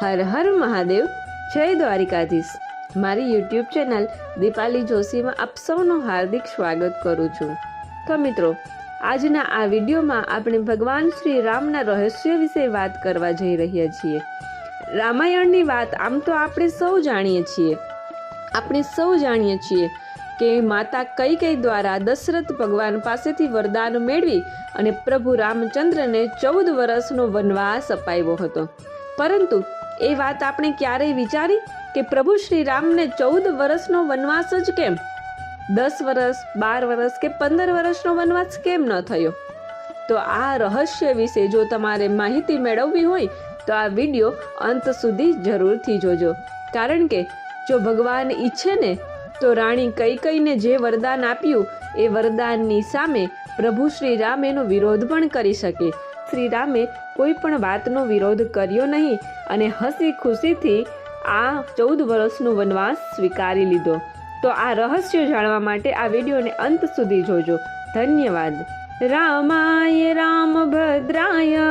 હર હર મહાદેવ. જય દ્વારિકાધીશ. મારી YouTube channel Dipali જોશીમાં આપ સૌનું હાર્દિક સ્વાગત કરું છું. તો મિત્રો, આજના આ વિડીયોમાં આપણે ભગવાન શ્રી રામના રહસ્ય વિશે વાત કરવા જઈ રહ્યા છીએ. રામાયણની વાત આમ તો આપણે સૌ જાણીએ છીએ. આપણે સૌ જાણીએ છીએ કે માતા કઈ કઈ દ્વારા દશરથ ભગવાન પાસેથી વરદાન મેળવી અને પ્રભુ રામચંદ્રને ચૌદ વર્ષનો વનવાસ અપાવ્યો હતો. પરંતુ એ વાત આપણે ક્યારેય વિચારી કે પ્રભુ શ્રી રામને ચૌદ વર્ષનો વનવાસ જ કેમ? દસ વર્ષ, બાર વર્ષ કે પંદર વર્ષનો વનવાસ કેમ ન થયો? તો આ રહસ્ય વિશે જો તમારે માહિતી મેળવવી હોય, તો આ વીડિયો અંત સુધી જરૂરથી જોજો. કારણ કે જો ભગવાન ઈચ્છે ને, તો રાણી કઈ કઈને જે વરદાન આપ્યું, એ વરદાનની સામે પ્રભુ શ્રી રામ એનો વિરોધ પણ કરી શકે. શ્રી રામે કોઈ પણ વાતનો વિરોધ કર્યો નહીં અને હસી ખુશીથી આ ચૌદ વર્ષનો વનવાસ સ્વીકારી લીધો. તો આ રહસ્ય જાણવા માટે આ વિડીયોને અંત સુધી જોજો. ધન્યવાદ. રામાય રામભદ્રાય,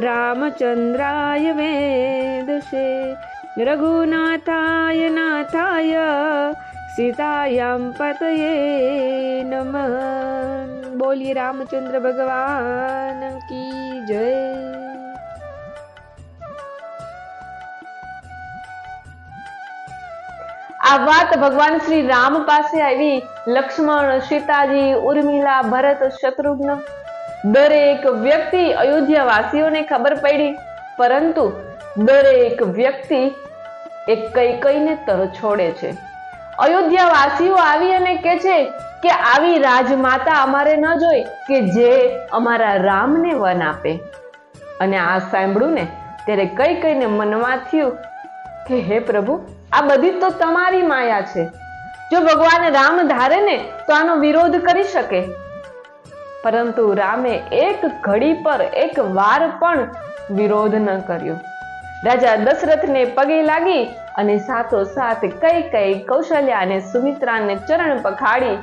રામચંદ્રાય વેદશે, રઘુનાથાય નાથાય, સીતાયામ પતયે નમઃ. બોલી રામચંદ્ર ભગવાન કી જય. આ વાત ભગવાન શ્રી રામ પાસે આવી. લક્ષ્મણ, સીતાજી, ઉર્મિલા, ભરત, શત્રુઘ્ન. દરેક વ્યક્તિ અયોધ્યા વાસીઓને ખબર પડી. પરંતુ દરેક વ્યક્તિ એ કઈ કઈને તરછોડે છે. અયોધ્યા વાસીઓ આવી અને કે છે કે આવી રાજમાતા અમારે ન જોઈ, કે જે અમારા રામને વન આપે. અને આ સાંભળ્યું ને ત્યારે કઈ કઈને મનમાં થયું કે હે પ્રભુ, આ બધી તો તમારી માયા છે. જો ભગવાન રામ ધારે ને, તો આનો વિરોધ કરી શકે. પરંતુ રામે એક ઘડી પર એક વાર પણ વિરોધ ન કર્યો. રાજા દશરથને પગે લાગી અને સાથોસાથ કઈ કઈ કૌશલ્યા અને સુમિત્રાને ચરણ પખાડી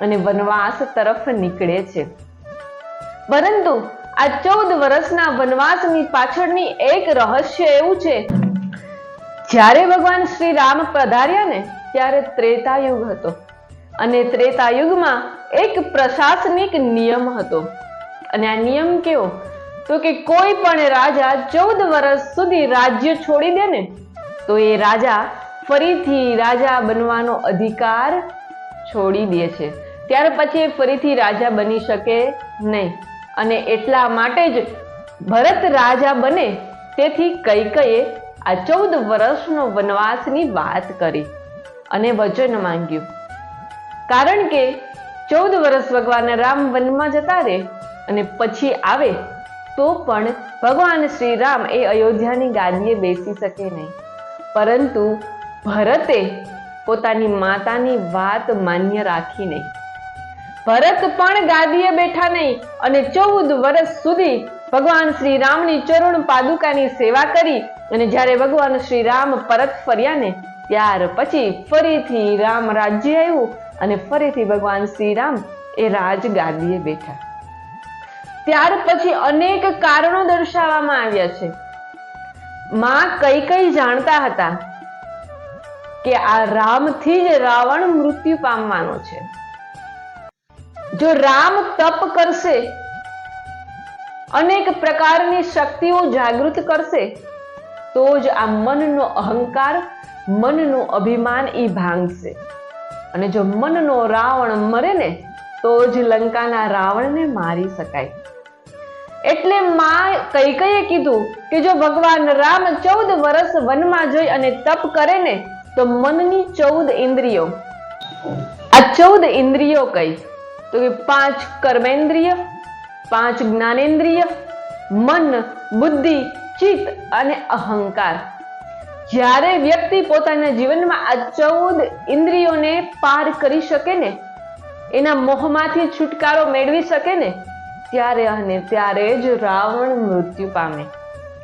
અને વનવાસ તરફ નીકળે છે. પરંતુ આ ચૌદ વર્ષના વનવાસની પાછળની એક રહસ્ય એવું છે, જ્યારે ભગવાન શ્રી રામ પધાર્યા ને ત્યારે ત્રેતાયુગ હતો. અને ત્રેતાયુગમાં એક પ્રશાસનિક નિયમ હતો. અને આ નિયમ કેવો? તો કે કોઈ પણ રાજા ચૌદ વર્ષ સુધી રાજ્ય છોડી દે ને તો એ રાજા ફરીથી રાજા બનવાનો અધિકાર છોડી દે છે. ત્યાર પછી ફરીથી રાજા બની શકે નહીં. અને એટલા માટે જ ભરત રાજા બને. તેથી કઈએ આ ચૌદ વર્ષનો વનવાસની વાત કરી અને વચન માંગ્યું. કારણ કે ચૌદ વર્ષ ભગવાન રામ વનમાં જતા રહે અને પછી આવે તો પણ ભગવાન શ્રી રામ એ અયોધ્યાની ગાદીએ બેસી શકે નહીં. પરંતુ ભરતે પોતાની માતાની વાત માન્ય રાખી નહીં. ભરત પણ ગાદીએ બેઠા નહીં અને ચૌદ વર્ષ સુધી ભગવાન શ્રી રામની ચરણ પાદુકાની સેવા કરી અને જ્યારે ભગવાન શ્રી રામ પરત ફર્યા ને ત્યાર પછી ફરીથી રામ રાજ્ય આવ્યું અને ફરીથી ભગવાન શ્રી રામ એ રાજગાદીએ બેઠા. ત્યાર પછી અનેક કારણો દર્શાવવામાં આવ્યા છે. માં કઈ કઈ જાણતા હતા કે આ રામથી જ રાવણ મૃત્યુ પામવાનો છે. જો રામ તપ કરશે, અનેક પ્રકારની શક્તિઓ જાગૃત કરશે, તો જ આ મનનો અહંકાર, મનનું અભિમાન એ ભાંગશે. અને જો મનનો રાવણ મરે ને, તો જ લંકાના રાવણને મારી શકાય. એટલે માં કઈ કઈએ કીધું કે જો ભગવાન રામ ચૌદ વર્ષ વનમાં જઈ અને તપ કરે ને, તો મનની ચૌદ ઇન્દ્રિયો. આ ચૌદ ઇન્દ્રિયો કઈ? તો કે પાંચ કર્મેન્દ્રિય, પાંચ જ્ઞાનેન્દ્રિય, મન, બુદ્ધિ, ચિત્ત અને અહંકાર. જ્યારે વ્યક્તિ પોતાના જીવનમાં આ ચૌદ ઇન્દ્રિયોને પાર કરી શકે ને, એના મોહમાંથી છુટકારો મેળવી શકે ને ત્યારે અને ત્યારે જ રાવણ મૃત્યુ પામે.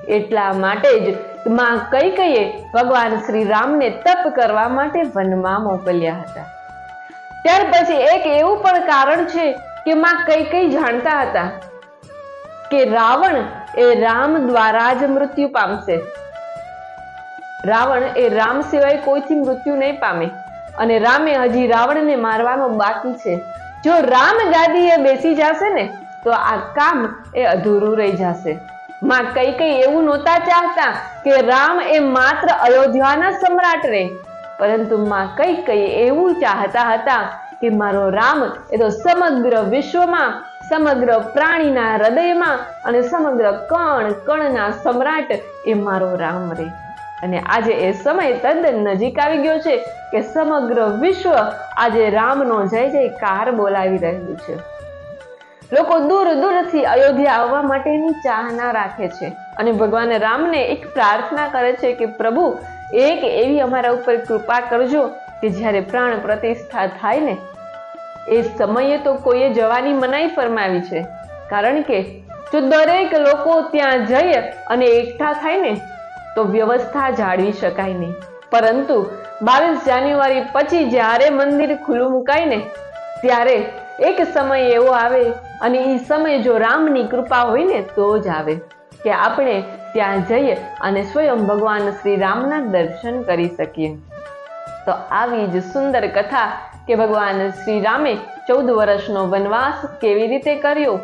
એટલા માટે જ માં કઈ કઈએ ભગવાન શ્રી રામને તપ કરવા માટે વનમાં મોકલ્યા હતા. ત્યાર પછી એક એવું પણ કારણ છે કે માં કઈ કઈ જાણતા હતા કે રાવણ એ રામ દ્વારા જ મૃત્યુ પામશે. રાવણ એ રામ સિવાય કોઈથી મૃત્યુ નહીં પામે અને રામે હજી રાવણને મારવાનો બાકી છે. જો રામ ગાદીએ બેસી જશે ને તો આ કામ એ અધૂરું રહી જશે. માં કઈ કઈ એવું નહોતા ચાહતા કે રામ એ માત્ર અયોધ્યાના સમ્રાટ રહે. પરંતુ માં કઈ કઈ એવું ચાહતા હતા કે મારો રામ એ તો સમગ્ર વિશ્વમાં, સમગ્ર પ્રાણીના હૃદયમાં અને સમગ્ર કણ કણના સમ્રાટ એ મારો રામ રે અને આજે એ સમય તદ્દન નજીક આવી ગયો છે કે સમગ્ર વિશ્વ આજે રામનો જય જયકાર બોલાવી રહ્યું છે. લોકો દૂર દૂરથી અયોધ્યા આવવા માટેની ચાહના રાખે છે. અને ભગવાન રામને એક પ્રાર્થના કરે છે કે, પ્રભુ, એક એવી અમારા ઉપર કૃપા કરજો કે જ્યારે પ્રાણ પ્રતિષ્ઠા થાય ને, એ સમયે તો કોઈએ જવાની મનાઈ ફરમાવી છે. કારણ કે, જો દરેક લોકો ત્યાં જઈએ અને એકઠા થાય ને, તો વ્યવસ્થા જાળવી શકાય નહીં. પરંતુ બાવીસ જાન્યુઆરી પછી જ્યારે મંદિર ખુલ્લું મુકાય ને, ત્યારે એક સમય એવો આવે અને એ સમય જો રામની કૃપા હોય ને તો જ આવે કે આપણે ત્યાં જઈએ અને સ્વયં ભગવાન શ્રી રામના દર્શન કરી શકીએ. તો આવી જ સુંદર કથા કે ભગવાન શ્રી રામે ચૌદ વર્ષનો વનવાસ કેવી રીતે કર્યો?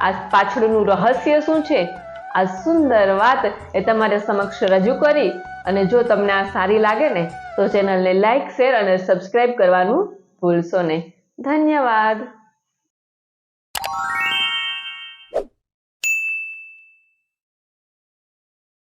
આ પાછળનું રહસ્ય શું છે? આ સુંદર વાત એ તમારે સમક્ષ રજૂ કરી અને જો તમને આ સારી લાગે ને તો ચેનલને લાઈક, શેર અને સબસ્ક્રાઈબ કરવાનું ભૂલશો નહીં. ધન્યવાદ